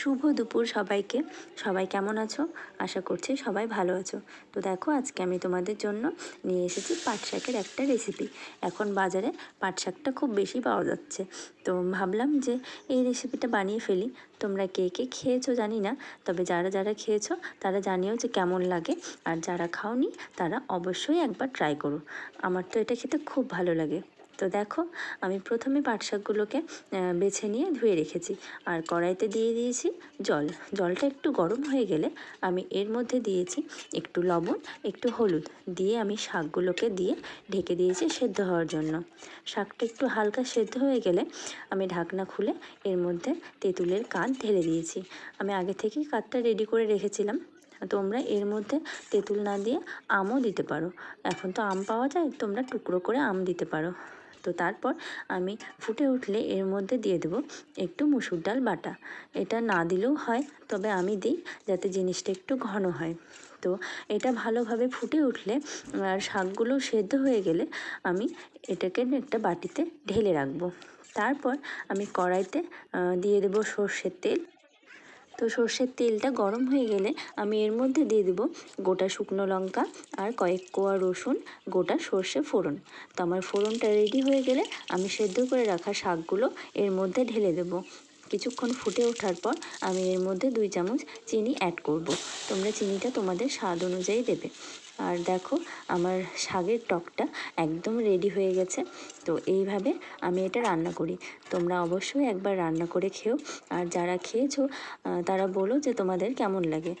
শুভ দুপুর সবাইকে। সবাই কেমন আছো? আশা করছি সবাই ভালো আছো। তো দেখো, আজকে আমি তোমাদের জন্য নিয়ে এসেছি পাট শাকের একটা রেসিপি এখন বাজারে পাট শাকটা খুব বেশি পাওয়া যাচ্ছে। তো ভাবলাম যে এই রেসিপিটা বানিয়ে ফেলি। তোমরা কে কে খেয়েছো জানি না, তবে যারা যারা খেয়েছো, তারা জানিও যে কেমন লাগে। আর যারা খাওনি, তারা অবশ্যই একবার ট্রাই করো। আমার তো এটা খেতে খুব ভালো লাগে। তো দেখো, আমি প্রথমে পাট শাকগুলোকে বেছে নিয়ে ধুয়ে রেখেছি। আর কড়াইতে দিয়ে দিয়েছি জল। জলটা একটু গরম হয়ে গেলে আমি এর মধ্যে দিয়েছি একটু লবণ, একটু হলুদ। দিয়ে আমি শাকগুলোকে দিয়ে ঢেকে দিয়েছি সেদ্ধ হওয়ার জন্য। শাকটা একটু হালকা সেদ্ধ হয়ে গেলে আমি ঢাকনা খুলে এর মধ্যে তেঁতুলের কাঠ ঢেলে দিয়েছি। আমি আগে থেকেই কাঠটা রেডি করে রেখেছিলাম। তোমরা এর মধ্যে তেঁতুল না দিয়ে আমও দিতে পারো। এখন তো আম পাওয়া যায়, তোমরা টুকরো করে আম দিতে পারো। তো তারপর আমি ফুটে উঠলে এর মধ্যে দিয়ে দেবো একটু মুসুর ডাল বাটা। এটা না দিলেও হয়, তবে আমি দিই যাতে জিনিসটা একটু ঘন হয়। তো এটা ভালোভাবে ফুটে উঠলে আর শাকগুলো সেদ্ধ হয়ে গেলে আমি এটাকে একটা বাটিতে ঢেলে রাখব। তারপর আমি কড়াইতে দিয়ে দেবো সর্ষের তেল। তো সর্ষের তেলটা গরম হয়ে গেলে আমি এর মধ্যে দিয়ে দেবো গোটা শুকনো লঙ্কা আর কয়েক কোয়া রসুন, গোটা সর্ষে ফোড়ন। তো আমার ফোড়নটা রেডি হয়ে গেলে আমি সেদ্ধ করে রাখা শাকগুলো এর মধ্যে ঢেলে দেবো। কিছুক্ষণ ফুটে ওঠার পর আমি এর মধ্যে দুই চামচ চিনি অ্যাড করব। তোমরা চিনিটা তোমাদের স্বাদ অনুযায়ী দেবে। আর দেখো, আমার শাকের টকটা একদম রেডি হয়ে গেছে। তো এইভাবে আমি এটা রান্না করি। তোমরা অবশ্যই একবার রান্না করে খেও। আর যারা খেয়েছো তারা বলো যে তোমাদের কেমন লাগে।